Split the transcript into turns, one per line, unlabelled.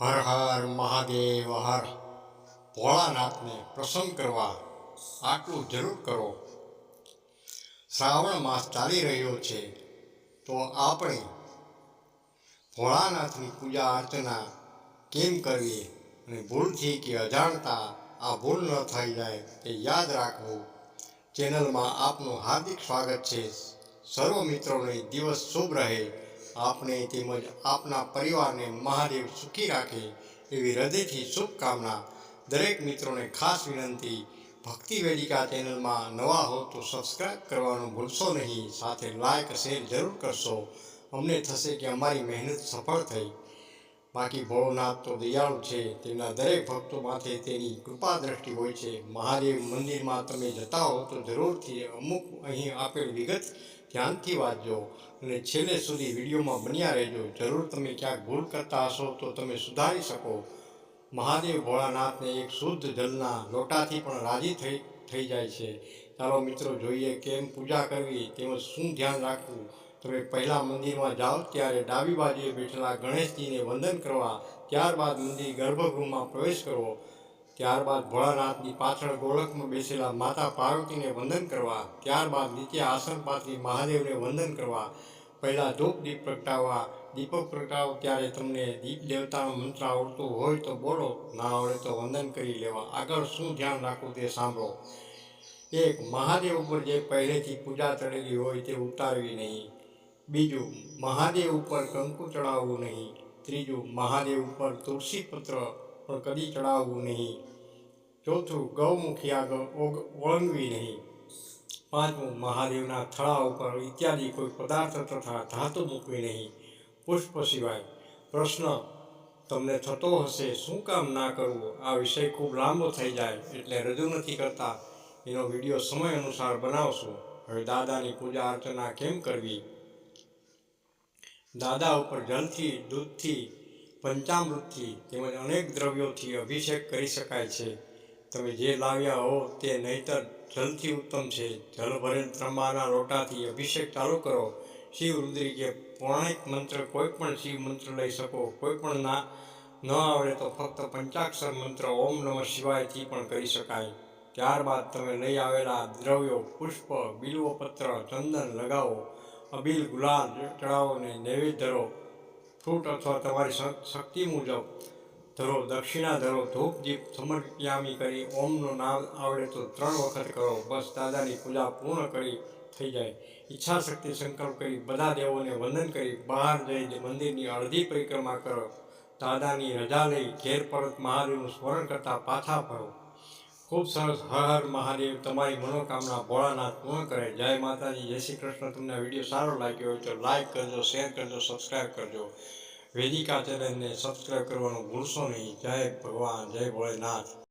હર હર મહાદેવ, હર. ભોળાનાથને પ્રસન્ન કરવા આટલું જરૂર કરો. શ્રાવણ માસ ચાલી રહ્યો છે, તો આપણે ભોળાનાથની પૂજા અર્ચના કેમ કરવી અને ભૂલથી કે અજાણતા આ ભૂલ ન થઈ જાય તે યાદ રાખવું ચેનલમાં આપનું હાર્દિક સ્વાગત છે. સર્વ મિત્રોને દિવસ શુભ રહે. આપને તેમજ આપના પરિવારને મહાદેવ સુખી રાખે એવી હૃદયથી શુભકામના દરેક મિત્રોને ખાસ વિનંતી. ભક્તિ વેદિકા ચેનલમાં નવા હો તો સબસ્ક્રાઈબ કરવાનું ભૂલશો નહીં. સાથે લાઇક શેર જરૂર કરશો. અમને થશે કે અમારી મહેનત સફળ થઈ. બાકી ભોળોનાથ તો દયાળુ છે. તેમના દરેક ભક્તો માથે તેની કૃપા દ્રષ્ટિ હોય છે. મહાદેવ મંદિરમાં તમે જતા હો તો જરૂરથી અમુક અહીં આપેલ વિગત ધ્યાનથી વાંચજો અને છેલ્લે સુધી વિડીયોમાં બન્યા રહેજો. જરૂર તમે ક્યાંક ભૂલ કરતા હશો તો તમે સુધારી શકો. મહાદેવ ભોળાનાથને એક શુદ્ધ જલના લોટાથી પણ રાજી થઈ થઈ જાય છે. ચાલો મિત્રો, જોઈએ કેમ પૂજા કરવી, તેમજ શું ધ્યાન રાખવું? તમે પહેલાં મંદિરમાં જાઓ, ત્યારે ડાબી બાજુએ બેઠેલા ગણેશજીને વંદન કરવા, ત્યારબાદ મંદિર ગર્ભગૃહમાં પ્રવેશ કરવો, ત્યારબાદ ભોળાનાથની પાછળ ગોળખમાં બેસેલા માતા પાર્વતીને વંદન કરવા, ત્યારબાદ નીચે આસન પાથરી મહાદેવને વંદન કરવા, પહેલાં ધૂપ દીપ પ્રગટાવવા દીપક પ્રગટાવો, ત્યારે તમને દીપ દેવતાનો મંત્ર આવડતું હોય તો બોલો, ના આવડે તો વંદન કરી લેવા. આગળ શું ધ્યાન રાખવું તે સાંભળો. એક મહાદેવ ઉપર જે પહેલેથી પૂજા ચડેલી હોય તે ઉતારવી નહીં. બીજું, મહાદેવ ઉપર કંકુ ચડાવવું નહીં. ત્રીજું, મહાદેવ ઉપર તુલસી પત્ર પણ કદી ચડાવવું નહીં. ચોથું, ગૌમુખી આગળ ઓગ ઓળંગવી નહીં. પાંચમું, મહાદેવના થળા ઉપર ઇત્યાદિ કોઈ પદાર્થ તથા ધાતુ મૂકવી નહીં. પુષ્પ સિવાય પ્રશ્ન, તમને થતો હશે, શું કામ ના કરવું? આ વિષય ખૂબ લાંબો થઈ જાય, એટલે રજૂ નથી કરતા. એનો વીડિયો સમય અનુસાર બનાવશું. હવે દાદાની પૂજા અર્ચના કેમ કરવી? દાદા ઉપર જલથી, દૂધથી, પંચામૃતથી તેમજ અનેક દ્રવ્યોથી અભિષેક કરી શકાય છે. તમે જે લાવ્યા હો તે નહીતર જલથી ઉત્તમ છે. જલ ભરેલ ત્રંબાના લોટાથી અભિષેક ચાલુ કરો. શિવ રુદ્રી કે પૌરાણિક મંત્ર કોઈ પણ શિવ મંત્ર લઈ શકો. કોઈ પણ ના, ન આવડે તો ફક્ત પંચાક્ષર મંત્ર ઓમ નમઃ શિવાયથી પણ કરી શકાય. ત્યારબાદ તમે લઈ આવેલા દ્રવ્યો પુષ્પ, બિલ્વપત્ર, ચંદન લગાવો. અબીલ ગુલાલ ચડાવો અને નૈવેદ્ય ધરો. ફ્રૂટ અથવા તમારી શક્તિ મુજબ ધરો. દક્ષિણા ધરો. ધૂપ દીપ સમર્પ્યામી કરી ઓમનો નામ આવડે તો ત્રણ વખત કરો. બસ દાદાની પૂજા પૂર્ણ કરી થઈ જાય. ઈચ્છા શક્તિ સંકલ્પ કરી બધા દેવોને વંદન કરી બહાર જઈ મંદિરની અડધી પરિક્રમા કરો. દાદાની રજા લઈ ઘેર પરત મહાદેવનું સ્મરણ કરતાં પાછા ફરો. ખૂબ સરસ. હર હર મહાદેવ. તમારી મનોકામના ભોળાનાથ પૂર્ણ કરે. જય માતાજી. જય શ્રી કૃષ્ણ. તમને વીડિયો સારો લાગ્યો હોય તો લાઈક કરજો, શેર કરજો સબસ્ક્રાઈબ કરજો. વેદિકા ચેનલને સબસ્ક્રાઈબ કરવાનું ભૂલશો નહીં. જય ભગવાન. જય ભોળેનાથ.